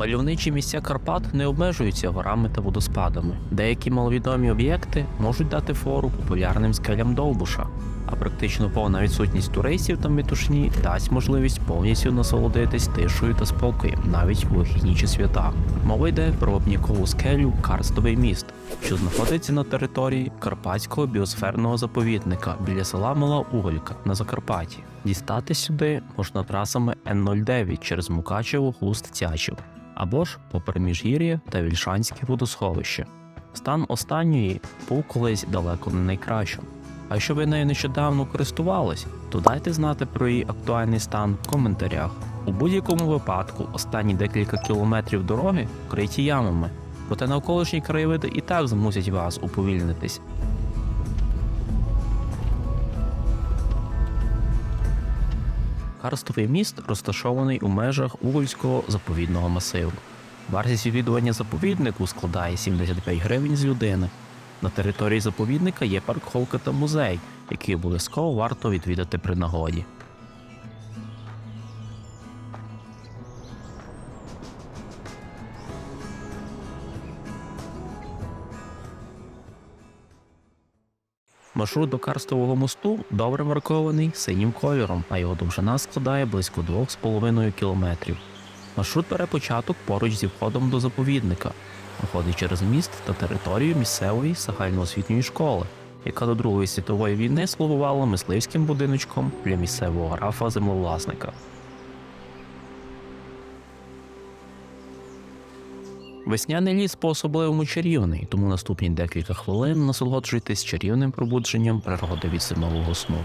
Мальовничі місця Карпат не обмежуються горами та водоспадами. Деякі маловідомі об'єкти можуть дати фору популярним скелям Довбуша, а практично повна відсутність туристів та метушні дасть можливість повністю насолодитись тишою та спокоєм навіть у вихідні чи свята. Мова йде про обнікову скелю Карстовий міст, що знаходиться на території Карпатського біосферного заповідника біля села Мала Уголька на Закарпатті. Дістати сюди можна трасами Н-09 через Мукачево, Хуст, Тячів або ж попри Міжгір'я та Вільшанське водосховище. Стан останньої був колись далеко не найкращим. А якщо ви нею нещодавно користувались, то дайте знати про її актуальний стан в коментарях. У будь-якому випадку останні декілька кілометрів дороги вкриті ямами, проте навколишні краєвиди і так змусять вас уповільнитись. Карстовий міст розташований у межах Угольського заповідного масиву. Вартість відвідування заповіднику складає 75 гривень з людини. На території заповідника є парковка та музей, який обов'язково варто відвідати при нагоді. Маршрут до Карстового мосту добре маркований синім кольором, а його довжина складає близько 2,5 кілометрів. Маршрут бере початок поруч зі входом до заповідника, проходить через міст та територію місцевої загальноосвітньої школи, яка до Другої світової війни слугувала мисливським будиночком для місцевого графа землевласника. Весняний ліс по-особливому чарівний, тому наступні декілька хвилин насолоджуйтесь чарівним пробудженням природи від зимового сну.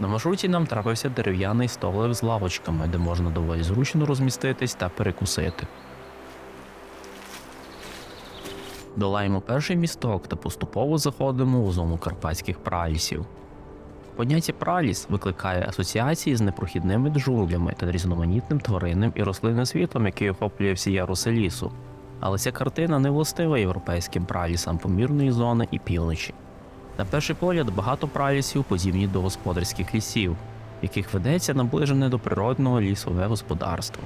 На маршруті нам трапився дерев'яний столик з лавочками, де можна доволі зручно розміститись та перекусити. Долаємо перший місток та поступово заходимо у зону карпатських пралісів. Поняття праліс викликає асоціації з непрохідними джунглями та різноманітним тваринним і рослинним світом, який охоплює всі яруси лісу. Але ця картина не властива європейським пралісам помірної зони і півночі. На перший погляд багато пралісів подібні до господарських лісів, яких ведеться наближене до природного лісове господарство.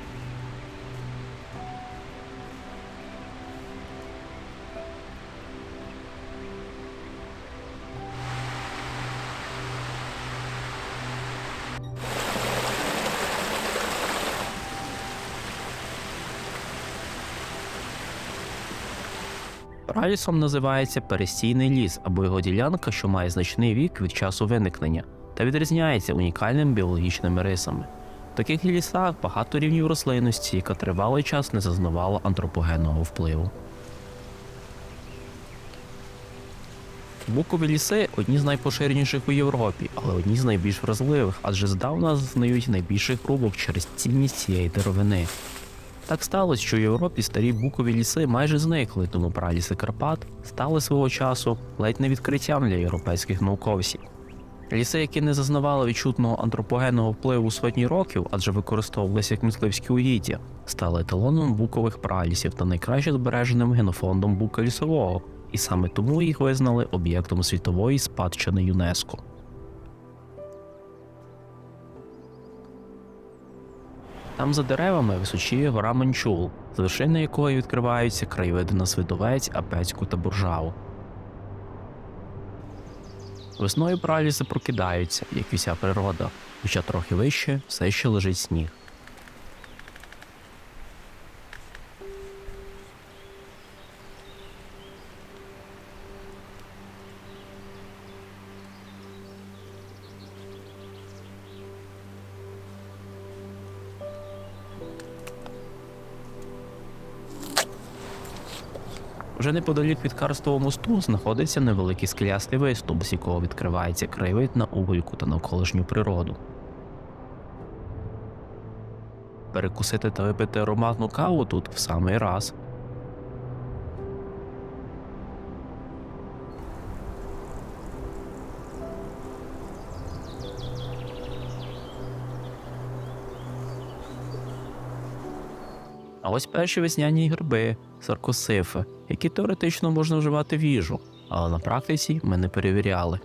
Пралісом називається перестійний ліс або його ділянка, що має значний вік від часу виникнення та відрізняється унікальними біологічними рисами. В таких лісах багато рівнів рослинності, яка тривалий час не зазнавала антропогенного впливу. Букові ліси одні з найпоширеніших у Європі, але одні з найбільш вразливих, адже здавна зазнають найбільших рубок через цінність цієї деревини. Так сталося, що в Європі старі букові ліси майже зникли, тому праліси Карпат стали свого часу ледь не відкриттям для європейських науковців. Ліси, які не зазнавали відчутного антропогенного впливу сотні років, адже використовувалися як мисливські угіддя, стали еталоном букових пралісів та найкраще збереженим генофондом бука лісового, і саме тому їх визнали об'єктом світової спадщини ЮНЕСКО. Там за деревами височіє гора Манчул, з вершини якої відкриваються краєвиди на Свидовець, Апецьку та Буржаву. Весною праліси прокидаються, як вся природа, хоча трохи вище все ще лежить сніг. Вже неподалік від Карстового мосту знаходиться невеликий скелястий виступ, з якого відкривається краєвид на Угольку та навколишню природу. Перекусити та випити ароматну каву тут в самий раз. А ось перші весняні гриби, саркосифи, які теоретично можна вживати в їжу, але на практиці ми не перевіряли.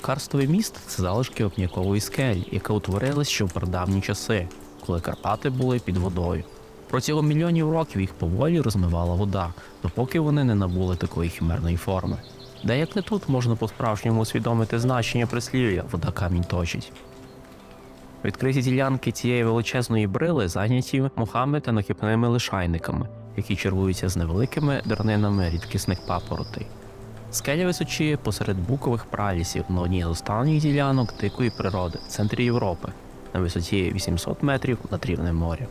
Карстовий міст це залишки опнякової скелі, яка утворилась ще в прадавні часи, коли Карпати були під водою. Протягом мільйонів років їх поволі розмивала вода, допоки вони не набули такої химерної форми. Де як не тут можна по-справжньому усвідомити значення прислів'я вода камінь точить. Відкриті ділянки цієї величезної брили зайняті мохами та нахипними лишайниками, які чергуються з невеликими дернинами рідкісних папоротей. Скеля височіє посеред букових пралісів на одній з останніх ділянок дикої природи в центрі Європи на висоті 800 метрів над рівнем моря.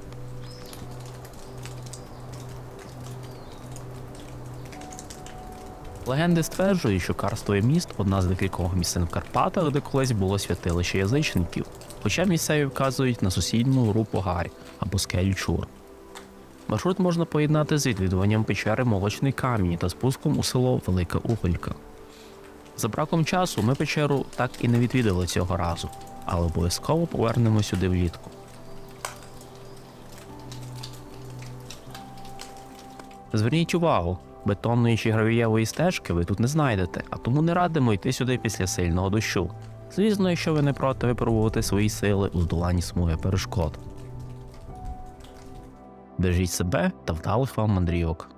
Легенди стверджують, що Карстовий міст одна з декількох місцин в Карпатах, де колись було святилище язичників, хоча місцеві вказують на сусідню гору Погарь або скелю Чур. Маршрут можна поєднати з відвідуванням печери Молочний камінь та спуском у село Велика Уголька. За браком часу ми печеру так і не відвідали цього разу, але обов'язково повернемо сюди влітку. Зверніть увагу, бетонної чи гравієвої стежки ви тут не знайдете, а тому не радимо йти сюди після сильного дощу. Звісно, якщо ви не проти випробувати свої сили у здоланні смуги перешкод. Бережіть себе та вдалих вам мандрівок.